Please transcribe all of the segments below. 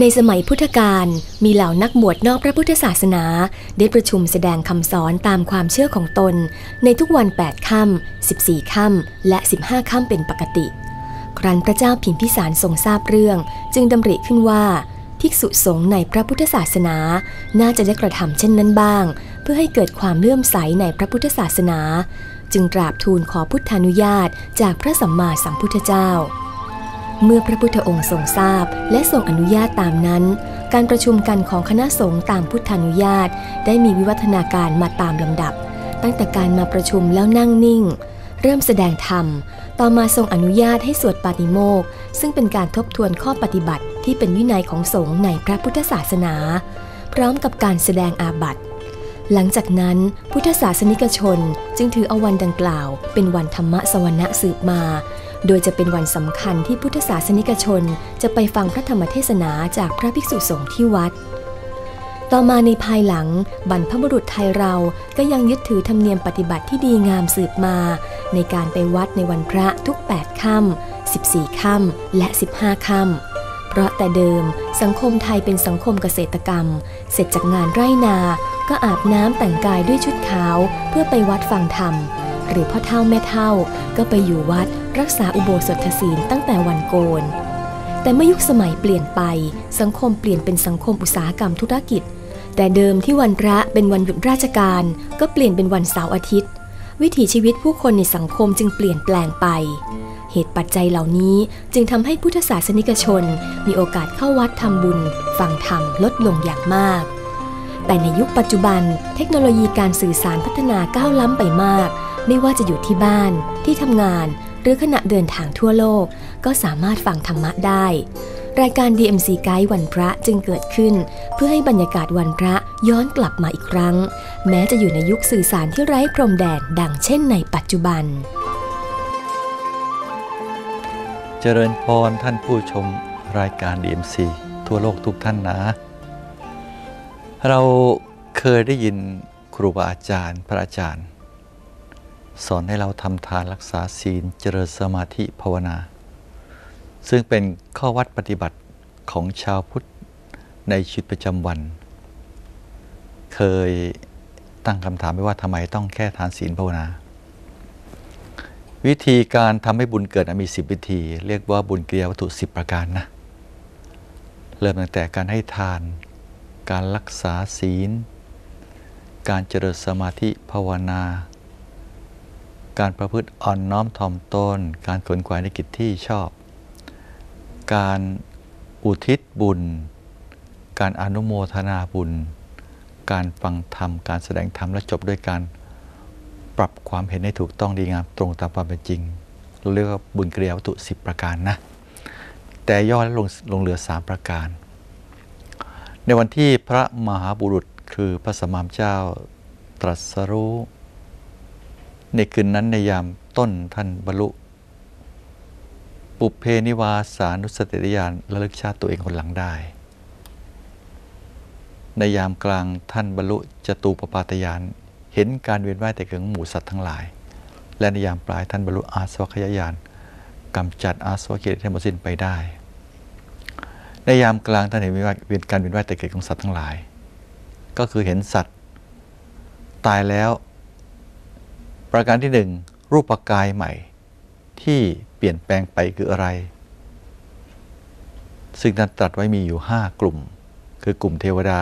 ในสมัยพุทธกาลมีเหล่านักบวชนอกพระพุทธศาสนา ได้ประชุมแสดงคำสอนตามความเชื่อของตน ในทุกวัน 8 ค่ำ14 ค่ำและ 15 ค่ำเป็นปกติ ครั้นพระเจ้าพิมพิสารทรงทราบเรื่อง จึงดำริขึ้นว่า ภิกษุสงฆ์ในพระพุทธศาสนา น่าจะได้กระทำเช่นนั้นบ้าง เพื่อให้เกิดความเลื่อมใสในพระพุทธศาสนา จึงกราบทูลขอพุทธานุญาตจากพระสัมมาสัมพุทธเจ้า เมื่อพระพุทธองค์ทรงทราบ และทรงอนุญาตตามนั้น การประชุมกันของคณะสงฆ์ตามพุทธานุญาต ได้มีวิวัฒนาการมาตามลำดับ ตั้งแต่การมาประชุมแล้วนั่งนิ่ง เริ่มแสดงธรรม ต่อมาทรงอนุญาตให้สวดปาติโมกข์ซึ่งเป็นการทบทวนข้อปฏิบัติที่เป็นวินัยของสงฆ์ในพระพุทธศาสนา พร้อมกับการแสดงอาบัติหลังจากนั้นพุทธศาสนิกชนจึงถือเอาวันดังกล่าว เป็นวันธรรมะสวรรณะสืบมา โดยจะเป็นวันสำคัญที่พุทธศาสนิกชนจะไปฟังพระธรรมเทศนาจากพระภิกษุสงฆ์ที่วัด ต่อมาในภายหลังบรรพบุรุษไทยเราก็ยังยึดถือธรรมเนียมปฏิบัติที่ดีงามสืบมา ในการไปวัดในวันพระทุก 8 ค่ำ14 ค่ำและ 15 ค่ำเพราะแต่เดิมสังคมไทยเป็นสังคมเกษตรกรรม เสร็จจากงานไร่นา ก็อาบน้ำแต่งกายด้วยชุดขาว เพื่อไปวัดฟังธรรม หรือพ่อเท่าแม่เท่า ก็ไปอยู่วัดรักษาอุโบสถศีลตั้งแต่วันโกน แต่เมื่อยุคสมัยเปลี่ยนไป สังคมเปลี่ยนเป็นสังคมอุตสาหกรรมธุรกิจ แต่เดิมที่วันพระเป็นวันหยุดราชการ ก็เปลี่ยนเป็นวันเสาร์อาทิตย์ วิถีชีวิตผู้คนในสังคมจึงเปลี่ยนแปลงไป เหตุปัจจัยเหล่านี้จึงทำให้พุทธศาสนิกชน มีโอกาสเข้าวัดทำบุญฟังธรรมลดลงอย่างมากแต่ในยุคปัจจุบัน เทคโนโลยีการสื่อสารพัฒนาก้าวล้ำไปมาก ไม่ว่าจะอยู่ที่บ้าน ที่ทำงาน หรือขณะเดินทางทั่วโลก ก็สามารถฟังธรรมะได้ รายการ DMC Guide วันพระจึงเกิดขึ้น เพื่อให้บรรยากาศวันพระย้อนกลับมาอีกครั้ง แม้จะอยู่ในยุคสื่อสารที่ไร้พรมแดนดังเช่นในปัจจุบัน เจริญพรท่านผู้ชมรายการ DMC ทั่วโลกทุกท่านนะ เราเคยได้ยินครูบาอาจารย์ พระอาจารย์ สอนให้เราทำทานรักษาศีลเจริญสมาธิภาวนา ซึ่งเป็นข้อวัดปฏิบัติของชาวพุทธในชีวิตประจำวัน เคยตั้งคำถามไว้ว่าทำไมต้องแค่ทานศีลภาวนา วิธีการทำให้บุญเกิดมี10วิธี เรียกว่าบุญกิริยาวัตถุ10ประการนะ เริ่มตั้งแต่การให้ทาน การรักษาศีล การเจริญสมาธิภาวนา การประพฤติอ่อนน้อมถ่อมตน การขนขวายในกิจที่ชอบ การอุทิศบุญ การอนุโมทนาบุญ การฟังธรรม การแสดงธรรมและจบด้วยการปรับความเห็นให้ถูกต้องดีงามตรงตามความเป็นจริง เราเรียกว่าบุญกิริยาวัตถุ 10 ประการนะ แต่ย่อและลงลงเหลือ 3 ประการ ในวันที่พระมหาบุรุษคือพระสมามเจ้าตรัสรู้ ในคืนนั้นในยามต้นท่านบรรลุ ปุเพนิวาสานุสติญาณระลึกชาติตัวเองคนหลังได้ ในยามกลางท่านบรรลุจตูปปาตยานเห็นการเวียนว่ายแต่เกิดของหมู่สัตว์ทั้งหลาย และในยามปลายท่านบรรลุอาสวัคยายานกำจัดอาสวะกิเลสให้หมดสิ้นไปได้ ในยามกลางท่านเห็นเวียนการเวียนว่ายแต่เกิดของสัตว์ทั้งหลาย ก็คือเห็นสัตว์ ตายแล้ว ประการที่หนึ่งรูปกายใหม่ ที่เปลี่ยนแปลงไปคืออะไร ซึ่งท่านตรัสไว้มีอยู่ 5 กลุ่ม คือกลุ่มเทวดา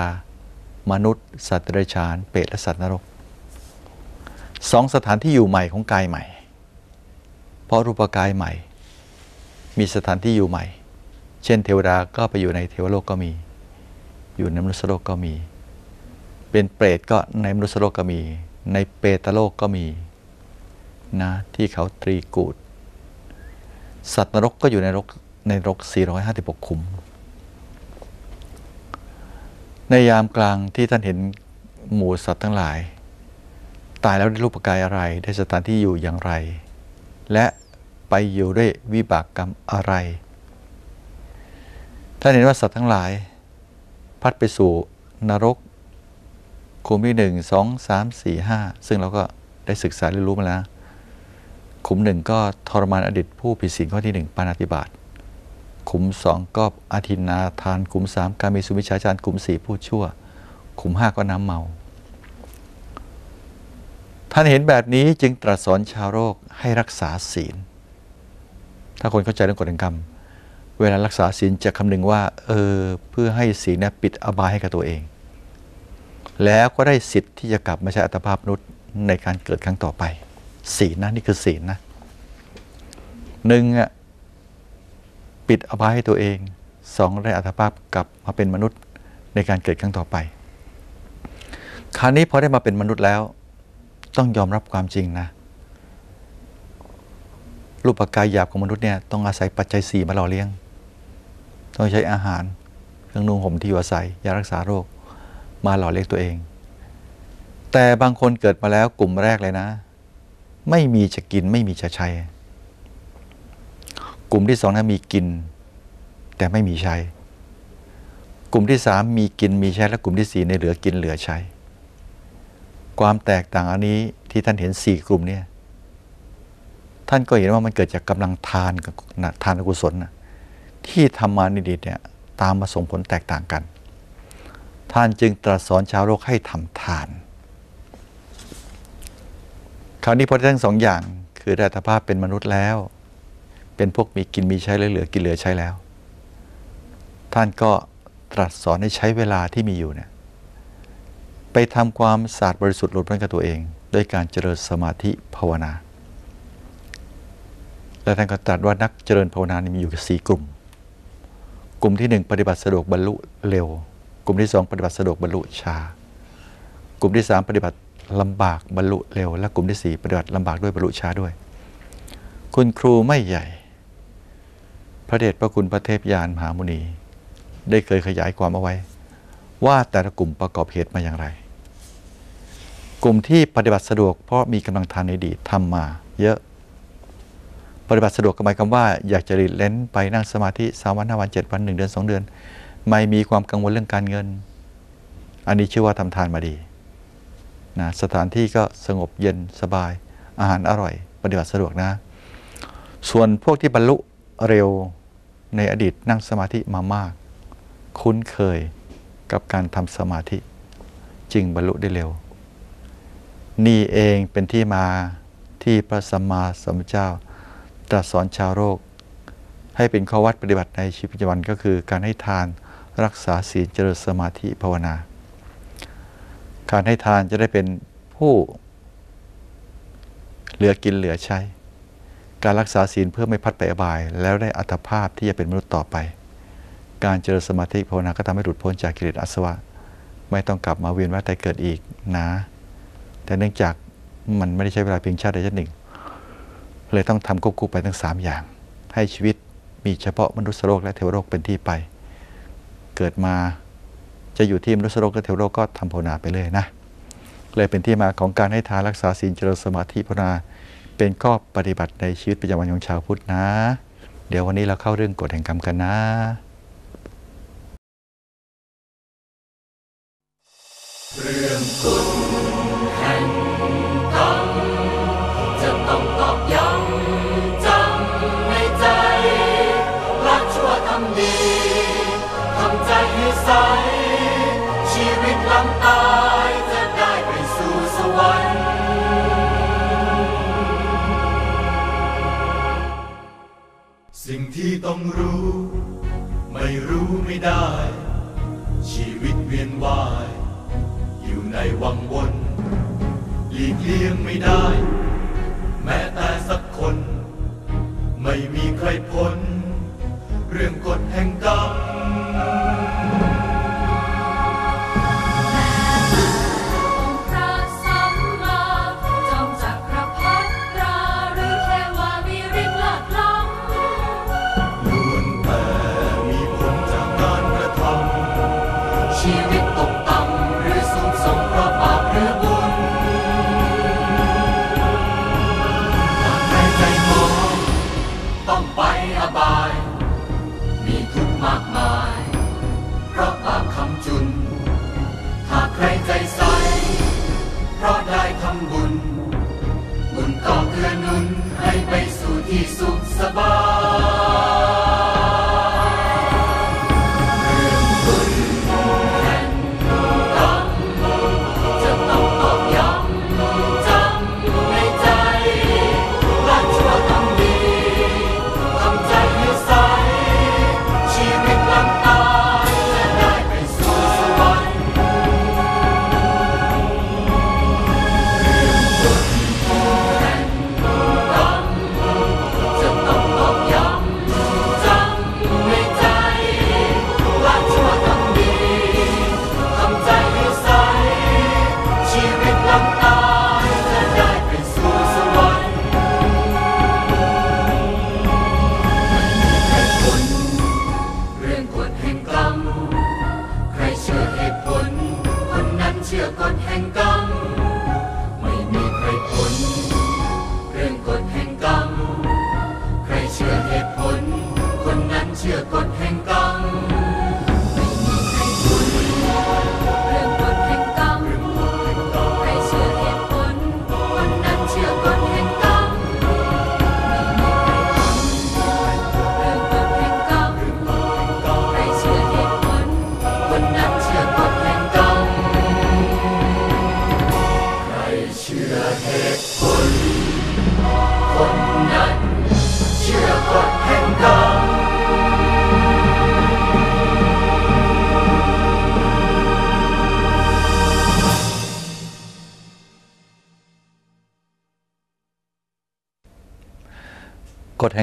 มนุษย์ สัตว์เดรัจฉาน เปรตและสัตว์นรกสองสถานที่อยู่ใหม่ของกายใหม่ เพราะรูปกายใหม่ มีสถานที่อยู่ใหม่ เช่น เทวดาก็ไปอยู่ในเทวโลกก็มี อยู่ในมนุษยโลกก็มี เป็นเปรตก็ในมนุษยโลกก็มี ในเปตโลกก็มี นะที่เขาตรีกูด สัตว์นรกก็อยู่ในนรกในรก 456 ขุม ในยามกลางที่ท่านเห็นหมู่สัตว์ทั้งหลาย ตายแล้วได้รูปกายอะไร ได้สถานที่อยู่อย่างไร และไปอยู่ด้วยวิบากกรรมอะไร ท่านเห็นว่าสัตว์ทั้งหลาย พัดไปสู่นรกขุมที่หนึ่งสองสามสี่ห้าซึ่งเราก็ได้ศึกษาเรียนรู้มาแล้ว ขุมหนึ่งก็ทรมานอดีตผู้ผิดศีลข้อที่หนึ่งปานาติบาตขุมสองก็อาทินนาทาน ขุมสามการมีสุวิชาจารขุมสี่ผู้ชั่ว ขุมห้าก็น้ำเมา ท่านเห็นแบบนี้จึงตรัสสอนชาวโลกให้รักษาศีล ถ้าคนเข้าใจเรื่องกฎแห่งกรรม เวลารักษาศีลจะคำนึงว่า เออ เพื่อให้ศีลนี่ยปิดอบายให้กับตัวเอง แล้วก็ได้สิทธิ์ที่จะกลับมาใช้อัตภาพมนุษย์ในการเกิดครั้งต่อไป ศีลนะนี่คือศีลนะหนึ่งอะปิดอบายให้ตัวเองสองได้อัตภาพกลับมาเป็นมนุษย์ในการเกิดครั้งต่อไป คราวนี้พอได้มาเป็นมนุษย์แล้ว ต้องยอมรับความจริงนะ รูปกายหยาบของมนุษย์เนี่ยต้องอาศัยปัจจัยสี่มาหล่อเลี้ยง ต้องใช้อาหาร เครื่องนุ่งห่มที่อยู่อาศัยยารักษาโรคมาหล่อเลี้ยงตัวเอง แต่บางคนเกิดมาแล้วกลุ่มแรกเลยนะ ไม่มีจะกินไม่มีจะใช้ กลุ่มที่สองนะมีกิน แต่ไม่มีใช้ กลุ่มที่สามมีกินมีใช้และกลุ่มที่สี่ในเหลือกินเหลือใช้ ความแตกต่างอันนี้ที่ท่านเห็นสี่กลุ่มเนี่ยท่านก็เห็นว่ามันเกิดจากกำลังทานกับทานกุศลนะที่ทำมาในอดีตเนี่ยตามมาส่งผลแตกต่างกัน ท่านจึงตรัสสอนชาวโลกให้ทำทาน คราวนี้พอทั้งสองอย่าง คือได้อัตภาพเป็นมนุษย์แล้ว เป็นพวกมีกินมีใช้เหลือกินเหลือใช้แล้ว ท่านก็ตรัสสอนให้ใช้เวลาที่มีอยู่เนี่ยไปทำความสะอาดบริสุทธิ์หลุดพ้นกับตัวเองด้วยการเจริญสมาธิภาวนา และท่านก็ตรัสว่านักเจริญภาวนานี่มีอยู่สี่กลุ่ม กลุ่มที่หนึ่งปฏิบัติสะดวกบรรลุเร็ว กลุ่มที่สองปฏิบัติสะดวกบรรลุช้ากลุ่มที่สามปฏิบัติ ลำบากบรรลุเร็ว และกลุ่มที่สี่ปฏิบัติลำบากด้วยบรรลุช้าด้วย คุณครูไม่ใหญ่ พระเดชพระคุณพระเทพยานมหามุนี ได้เคยขยายความเอาไว้ ว่าแต่ละกลุ่มประกอบเหตุมาอย่างไร กลุ่มที่ปฏิบัติสะดวกเพราะมีกำลังทานในดีทำมา เยอะ ปฏิบัติสะดวกก็หมายความว่า อยากจะรีเล่นไปนั่งสมาธิสามวันห้าวันเจ็ดวันหนึ่งเดือนสองเดือน ไม่มีความกังวลเรื่องการเงิน อันนี้ชื่อว่าทำทานมาดี นะสถานที่ก็สงบเย็นสบาย อาหารอร่อย ปฏิบัติสะดวกนะ ส่วนพวกที่บรรลุเร็วในอดีตนั่งสมาธิมามาก คุ้นเคยกับการทำสมาธิ จึงบรรลุได้เร็ว นี่เองเป็นที่มาที่พระสัมมาสัมพุทธเจ้าตรัสสอนชาวโลกให้เป็นข้อวัดปฏิบัติในชีวิตประจำวันก็คือการให้ทานรักษาศีลเจริญสมาธิภาวนา การให้ทานจะได้เป็นผู้ เหลือกินเหลือใช้ การรักษาศีลเพื่อไม่พัดไปอบาย แล้วได้อัตภาพที่จะเป็นมนุษย์ต่อไป การเจริญสมาธิภาวนาก็ทำให้หลุดพ้นจากกิเลสอาสวะ ไม่ต้องกลับมาเวียนว่ายตายเกิดอีกนะ แต่เนื่องจากมันไม่ได้ใช้เวลาเพียงชาติใดชาติหนึ่ง เลยต้องทำควบคู่ไปทั้ง 3 อย่าง ให้ชีวิตมีเฉพาะมนุษย์โลกและเทวโลกเป็นที่ไป เกิดมา จะอยู่ที่มนุษย์โลกและเทวโลกก็ทำภาวนาไปเลยนะ เลยเป็นที่มาของการให้ทานรักษาศีลเจริญสมาธิภาวนา เป็นข้อปฏิบัติในชีวิตประจำวันของชาวพุทธนะ เดี๋ยววันนี้เราเข้าเรื่องกฎแห่งกรรมกันนะเรื่องกฎแห่งกรรมจะต้องตอกย้ำจำในใจละชั่วทำดีทำใจให้ใส ต้องรู้ ไม่รู้ไม่ได้ ชีวิตเวียนว่าย อยู่ในวังวนหลีกเลี่ยงไม่ได้ แม้แต่สักคน ไม่มีใครพ้น เรื่องกฎแห่งกรรม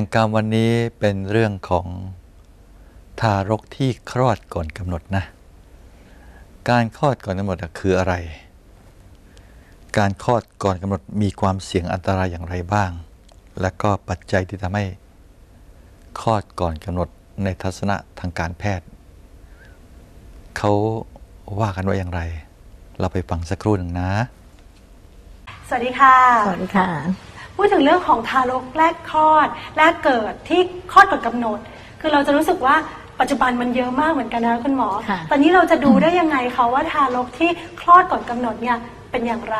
งกรรมวันนี้เป็นเรื่องของทารกที่คลอดก่อนกำหนดนะ การคลอดก่อนกำหนดอะคืออะไร การคลอดก่อนกำหนดมีความเสี่ยงอันตรายอย่างไรบ้าง และก็ปัจจัยที่ทำให้คลอดก่อนกำหนดในทัศนะทางการแพทย์ เขาว่ากันว่าอย่างไร เราไปฟังสักครู่หนึ่งนะ สวัสดีค่ะ สวัสดีค่ะ พูดถึงเรื่องของทารกแรกคลอด แรกเกิดที่คลอดก่อนกำหนด คือเราจะรู้สึกว่าปัจจุบันมันเยอะมากเหมือนกันนะคุณหมอ ค่ะตอนนี้เราจะดูได้ยังไงคะว่าทารกที่คลอดก่อนกำหนดเนี่ยเป็นอย่างไร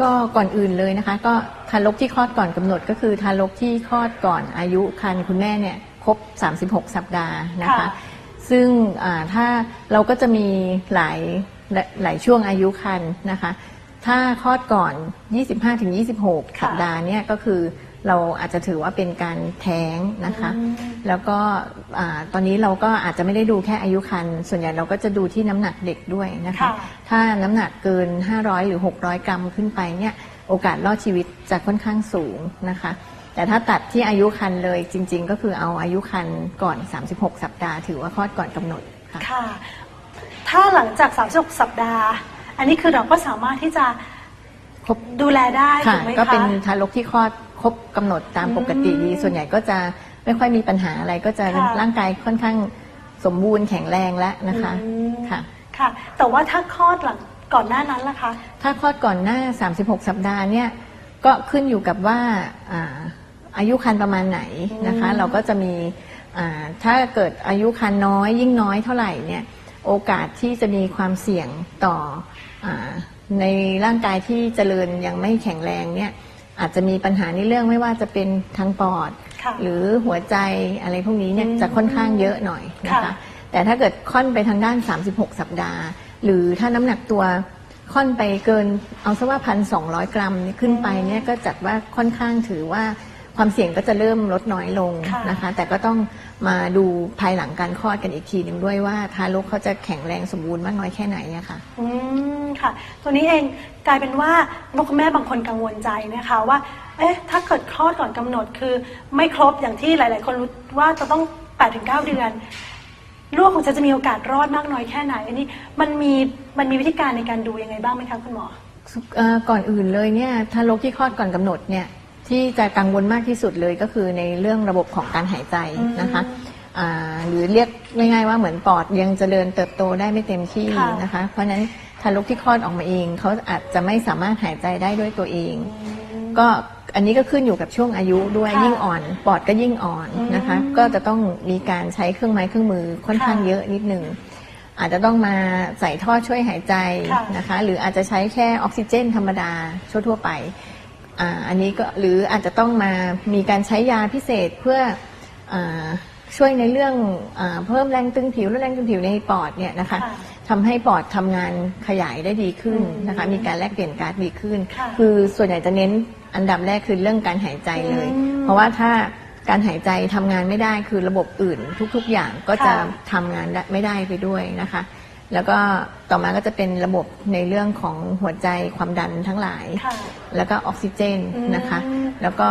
ก็ก่อนอื่นเลยนะคะ ก็ทารกที่คลอดก่อนกำหนดก็คือทารกที่คลอดก่อนอายุครรภ์คุณแม่เนี่ยครบ 36 สัปดาห์นะคะ ค่ะ ซึ่งอ่าถ้าเราก็จะมีหลายหลายช่วงอายุครรภ์นะคะ ถ้าคลอดก่อน 25-26 สัปดาห์เนี่ยก็คือเราอาจจะถือว่าเป็นการแท้งนะคะ แล้วก็อ่าตอนนี้เราก็อาจจะไม่ได้ดูแค่อายุครรภ์ส่วนใหญ่เราก็จะดูที่น้ำหนักเด็กด้วยนะคะค่ะถ้าน้ำหนักเกิน 500 หรือ 600 กรัมขึ้นไปเนี่ยโอกาสรอดชีวิตจะค่อนข้างสูงนะคะ แต่ถ้าตัดที่อายุครรภ์เลยจริง ๆ ก็คือเอาอายุครรภ์ก่อน 36 สัปดาห์ ถือว่าคลอดก่อนกำหนดค่ะค่ะถ้าหลังจาก 36 สัปดาห์ อันนี้คือเราก็สามารถที่จะครบดูแลได้ค่ะ ถูกไหมคะ ก็เป็นทารกที่คลอดครบกำหนดตามปกติดีอืมส่วนใหญ่ก็จะไม่ค่อยมีปัญหาอะไร ก็จะค่ะ ร่างกายค่อนข้างสมบูรณ์แข็งแรงแล้วนะคะอืมค่ะ ค่ะ แต่ว่าถ้าคลอดหลังก่อนหน้านั้นล่ะคะ ถ้าคลอดก่อนหน้า 36 สัปดาห์เนี่ยก็ขึ้นอยู่กับว่าอ่าอายุครรภ์ประมาณไหนนะคะอืมเราก็จะมีอ่าถ้าเกิดอายุครรภ์น้อยยิ่งน้อยเท่าไหร่เนี่ยโอกาสที่จะมีความเสี่ยงต่ออา ในร่างกายที่เจริญยังไม่แข็งแรงเนี่ยอาจจะมีปัญหาในเรื่องไม่ว่าจะเป็นทางปอดค่ะหรือหัวใจอะไรพวกนี้เนี่ยอืมจะค่อนข้างเยอะหน่อยนะคะค่ะแต่ถ้าเกิดค่อนไปทางด้าน 36 สัปดาห์ หรือถ้าน้ำหนักตัวค่อนไปเกินเอาซะว่าพันสองกรัมเนี่ยขึ้นไปเนี่ยก็จัดว่าค่อนข้างถือว่าความเสี่ยงก็จะเริ่มลดน้อยลงค่ะนะคะ แต่ก็ต้อง มาดูภายหลังการคลอดกันอีกทีหนึ่งด้วยว่าทารกเขาจะแข็งแรงสมบูรณ์มากน้อยแค่ไหนอะค่ะ อืมค่ะ ตัวนี้เองกลายเป็นว่าคุณแม่บางคนกังวลใจนะคะว่า เอ๊ะ ถ้าเกิดคลอดก่อนกำหนดคือไม่ครบอย่างที่หลาย ๆ คนรู้ว่าจะต้อง8ปถึงเเดือน ลูกของฉันจะมีโอกาสรอดมากน้อยแค่ไหน อันนี้มันมีมันมีวิธีการในการดูยังไงบ้างไหมคะคุณหมอ เอ่อก่อนอื่นเลยเนี่ยทารกที่คลอดก่อนกำหนดเนี่ย ที่จะกังวลมากที่สุดเลยก็คือในเรื่องระบบของการหายใจนะคะอ่าหรือเรียกง่ายๆว่าเหมือนปอดยังเจริญเติบโตได้ไม่เต็มที่ค่ะนะคะ เพราะฉะนั้นทารกที่คลอดออกมาเองเขาอาจจะไม่สามารถหายใจได้ด้วยตัวเอง ก็อันนี้ก็ขึ้นอยู่กับช่วงอายุด้วยค่ะยิ่งอ่อน ปอดก็ยิ่งอ่อนนะคะอืมก็จะต้องมีการใช้เครื่องไม้เครื่องมือค่อนข้างค่ะเยอะนิดหนึ่งอาจจะต้องมาใส่ท่อช่วยหายใจค่ะนะคะ หรืออาจจะใช้แค่ออกซิเจนธรรมดาทั่วๆไป อ่าอันนี้ก็หรืออาจจะต้องมามีการใช้ยาพิเศษเพื่ออาช่วยในเรื่องอาเพิ่มแรงตึงผิวและแรงตึงผิวในปอดเนี่ยนะคะค่ะทำให้ปอดทำงานขยายได้ดีขึ้นอืมนะคะมีการแลกเปลี่ยนก๊าซดีขึ้นค่ะคือส่วนใหญ่จะเน้นอันดับแรกคือเรื่องการหายใจเลยอืมเพราะว่าถ้าการหายใจทำงานไม่ได้คือระบบอื่นทุก ๆ อย่างก็จะค่ะทำงานได้ไม่ได้ไปด้วยนะคะ แล้วก็ต่อมาก็จะเป็นระบบในเรื่องของหัวใจความดันทั้งหลาย ค่ะ แล้วก็ออกซิเจนนะคะ อืมแล้วก็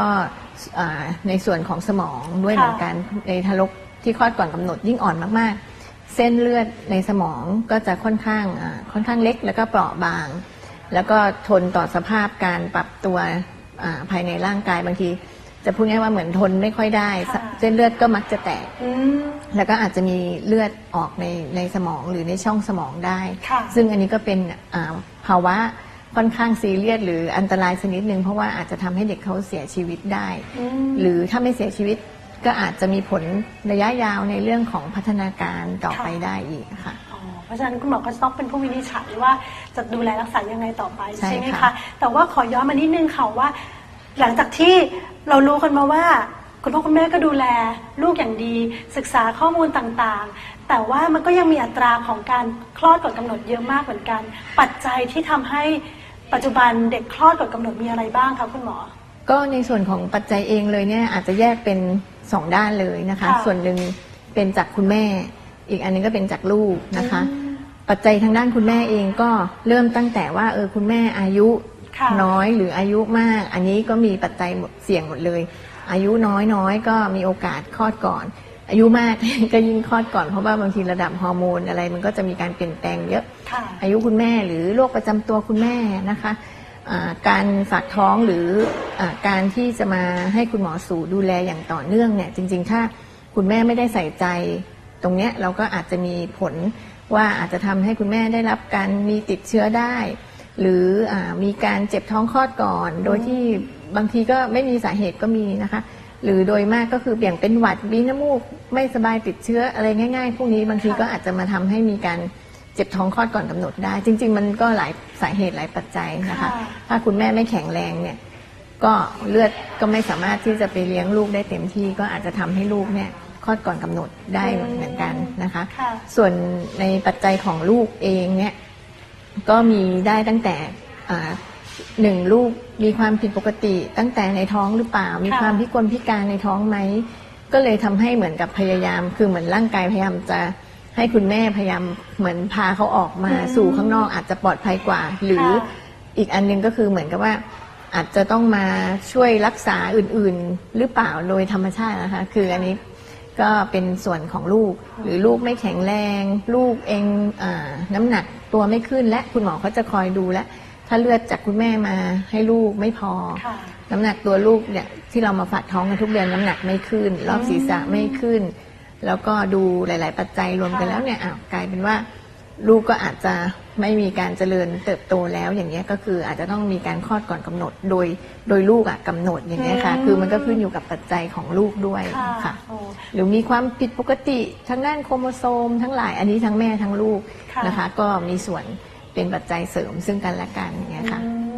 อ่าในส่วนของสมองด้วยค่ะเหมือนกันในทารกที่คลอดก่อนกำหนดยิ่งอ่อนมากๆ เส้นเลือดในสมองก็จะค่อนข้างอ่าค่อนข้างเล็กแล้วก็เปราะบาง แล้วก็ทนต่อสภาพการปรับตัวอ่าภายในร่างกายบางที จะจะพูดง่ายๆว่าเหมือนทนไม่ค่อยได้ ค่ะเส้นเลือดก็มักจะแตกอืม แล้วก็อาจจะมีเลือดออกในในสมองหรือในช่องสมองได้ ค่ะ ซึ่งอันนี้ก็เป็นอ่าภาวะค่อนข้างซีเรียสหรืออันตรายชนิดหนึ่งเพราะว่าอาจจะทำให้เด็กเขาเสียชีวิตได้ อืม หรือถ้าไม่เสียชีวิตก็อาจจะมีผลระยะยาวในเรื่องของพัฒนาการต่อไปได้อีกค่ะ อ๋อเพราะฉะนั้นคุณหมอก็จะต้องเป็นผู้วินิจฉัยว่าจะดูแลรักษายังไงต่อไปใช่ใช่ไหมค่ะคะแต่ว่าขอย้อนมานิดนึงค่ะว่า หลังจากที่เรารู้กันมาว่า คุณพ่อคุณแม่ก็ดูแลลูกอย่างดี ศึกษาข้อมูลต่างๆ แต่ว่ามันก็ยังมีอัตราของการคลอดก่อนกำหนดเยอะมากเหมือนกัน ปัจจัยที่ทำให้ปัจจุบันเด็กคลอดก่อนกำหนดมีอะไรบ้างคะคุณหมอ ก็ในส่วนของปัจจัยเองเลยเนี่ยอาจจะแยกเป็นสองด้านเลยนะคะ ค่ะส่วนหนึ่งเป็นจากคุณแม่ อีกอันหนึงก็เป็นจากลูกนะคะ ปัจจัยทางด้านคุณแม่เองก็เริ่มตั้งแต่ว่าเออคุณแม่อายุค่ะ น้อยหรืออายุมาก อันนี้ก็มีปัจจัยหมดเสี่ยงหมดเลย อายุน้อยน้อยก็มีโอกาสคลอดก่อน อายุมากก็ยิ่งคลอดก่อนเพราะว่าบางทีระดับฮอร์โมนอะไรมันก็จะมีการเปลี่ยนแปลงเยอะค่ะอายุคุณแม่หรือโรคประจำตัวคุณแม่นะคะอ่าการฝากท้องหรืออาการที่จะมาให้คุณหมอสูดูแลอย่างต่อเนื่องเนี่ยจริง ๆ ถ้าคุณแม่ไม่ได้ใส่ใจ ตรงเนี้ยเราก็อาจจะมีผลว่าอาจจะทำให้คุณแม่ได้รับการมีติดเชื้อได้ หรืออามีการเจ็บท้องคลอดก่อน โดยที่บางทีก็ไม่มีสาเหตุก็มีนะคะ หรือโดยมากก็คือเบี่ยงเป็นหวัดมีน้ำมูก ไม่สบายติดเชื้ออะไรง่ายๆพวกนี้บางทีก็อาจจะมาทำให้มีการเจ็บท้องคลอดก่อนกำหนดได้ จริง ๆ มันก็หลายสาเหตุหลายปัจจัยนะคะค่ะถ้าคุณแม่ไม่แข็งแรงเนี่ยก็เลือดก็ไม่สามารถที่จะไปเลี้ยงลูกได้เต็มที่ก็อาจจะทำให้ลูกเนี่ยคลอดก่อนกำหนดได้เหมือนกันนะคะค่ะส่วนในปัจจัยของลูกเองเนี่ย ก็มีได้ตั้งแต่อ่าหนึ่งลูกมีความผิดปกติตั้งแต่ในท้องหรือเปล่า มีค่ะความพิกลพิการในท้องไหม ก็เลยทำให้เหมือนกับพยายาม คือเหมือนร่างกายพยายามจะให้คุณแม่พยายามเหมือนพาเขาออกมาสู่ข้างนอกอาจจะปลอดภัยกว่า หรือค่ะอีกอันหนึงก็คือเหมือนกับว่าอาจจะต้องมาช่วยรักษาอื่น ๆ หรือเปล่าโดยธรรมชาตินะคะ คืออันนี้ ก็เป็นส่วนของลูก หรือลูกไม่แข็งแรง ลูกเองอาน้ำหนักตัวไม่ขึ้นและคุณหมอเขาจะคอยดูและ ถ้าเลือดจากคุณแม่มาให้ลูกไม่พอ ค่ะ น้ำหนักตัวลูกเนี่ยที่เรามาฝากท้องกันทุกเดือนน้ำหนักไม่ขึ้น รอบศีรษะไม่ขึ้น แล้วก็ดูหลาย ๆ ปัจจัยรวมกันแล้วเนี่ยอ้าวกลายเป็นว่า ลูกก็อาจจะ ไม่มีการเจริญเติบโตแล้วอย่างเงี้ยก็คืออาจจะต้องมีการคลอดก่อนกำหนดโดยโดยลูกอะกำหนดอย่างเงี้ยค่ะอืมคือมันก็ขึ้นอยู่กับปัจจัยของลูกด้วยค่ะค่ะโอ้หรือมีความผิดปกติทั้งด้านโครโมโซม ทั้งหลายอันนี้ทั้งแม่ทั้งลูกค่ะนะคะ ก็มีส่วนเป็นปัจจัยเสริมซึ่งกันและกันอย่างเงี้ยค่ะอืม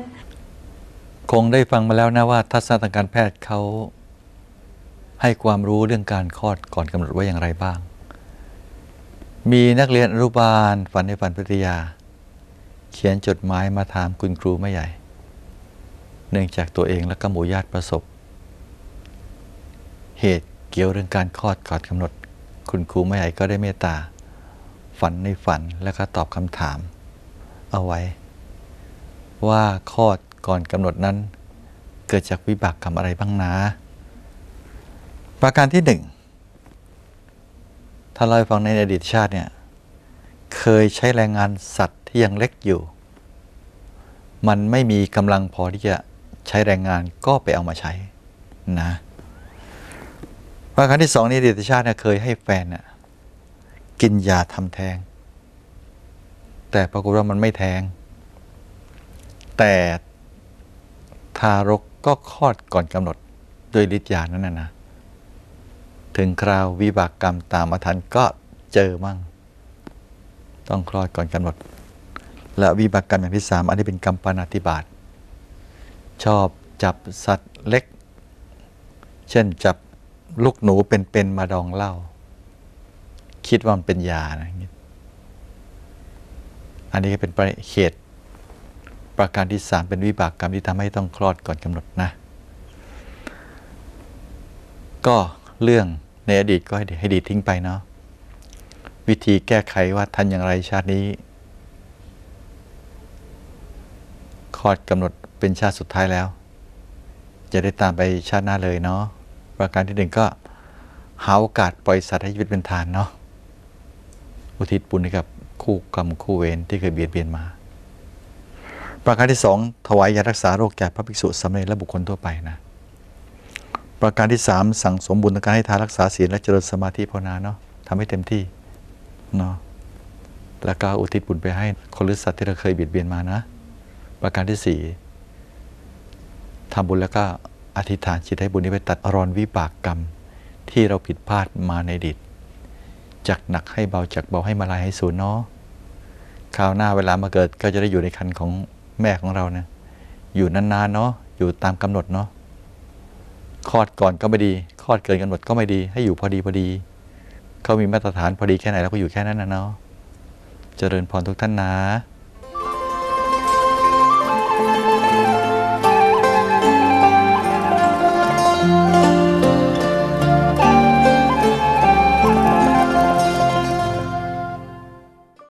คงได้ฟังมาแล้วนะว่าทัศนทางการแพทย์เขาให้ความรู้เรื่องการคลอดก่อนกำหนดไว้อย่างไรบ้างมีนักเรียนอนุบาลฝันในฝันปริยา เขียนจดหมายมาถามคุณครูไม่ใหญ่ เนื่องจากตัวเองและก็หมู่ญาติประสบ เหตุเกี่ยวเรื่องการคลอดก่อนกำหนด คุณครูไม่ใหญ่ก็ได้เมตตา ฝันในฝันแล้วก็ตอบคำถาม เอาไว้ ว่าคลอดก่อนกำหนดนั้น เกิดจากวิบากกรรมอะไรบ้างนะประการที่หนึ่งถ้าเราฟังในอดีตชาติเนี่ย เคยใช้แรงงานสัตว์ ที่ยังเล็กอยู่ มันไม่มีกำลังพอที่จะใช้แรงงานก็ไปเอามาใช้นะประการที่สองนอดีตชาติเคยให้แฟนน่ะกินยาทำแท้ง แต่ปรากฏว่ามันไม่แท้ง แต่ทารกก็คลอดก่อนกำหนดโดยฤทธิ์ยานั้นนะนะถึงคราววิบากกรรมตามมาทันก็เจอมั่ง ต้องคลอดก่อนกำหนด และวิบากกรรมอย่างที่สามอันนี้เป็นกรรมปานาติบาตชอบจับสัตว์เล็ก เช่นจับลูกหนูเป็นๆมาดองเหล้าคิดว่ามันเป็นยานะอันนี้ก็เป็นประเหตุประการที่สามเป็นวิบากกรรมที่ทำให้ต้องคลอดก่อนกำหนดนะ ก็เรื่องในอดีตก็ให้ดีให้ดีทิ้งไปเนาะวิธีแก้ไขว่าทันอย่างไรชาตินี้ คลอดกำหนดเป็นชาติสุดท้ายแล้ว จะได้ตามไปชาติหน้าเลยเนาะประการที่หนึ่งก็หาโอกาสปล่อยสัตว์ให้ชีวิตเป็นทานเนาะอุทิศบุญให้กับคู่กรรมคู่เวรที่เคยเบียดเบียนมา ประการที่สองถวายยารักษาโรคแก่พระภิกษุสามเณรและบุคคลทั่วไปนะ ประการที่สามสั่งสมบุญในการให้ทานรักษาศีลและเจริญสมาธิภาวนาเนาะทำให้เต็มที่เนาะแล้วก็อุทิศบุญไปให้คนหรือสัตว์ที่เราเคยเบียดเบียนมานะ ประการที่สี่ทำบุญแล้วก็อธิษฐานจิตให้บุญนี้ไปตัดรอนวิบากกรรม ที่เราผิดพลาดมาในอดีตจากหนักให้เบาจากเบาให้มาลายให้สูญเนาะคราวหน้าเวลามาเกิดก็จะได้อยู่ในคันของแม่ของเรานะอยู่นานๆเนาะอยู่ตามกำหนดเนาะคลอดก่อนก็ไม่ดีคลอดเกินกำหนดก็ไม่ดี ให้อยู่พอดีพอดีเขามีมาตรฐานพอดีแค่ไหนเราก็อยู่แค่นั้นนะเนาะเจริญพรทุกท่านนะ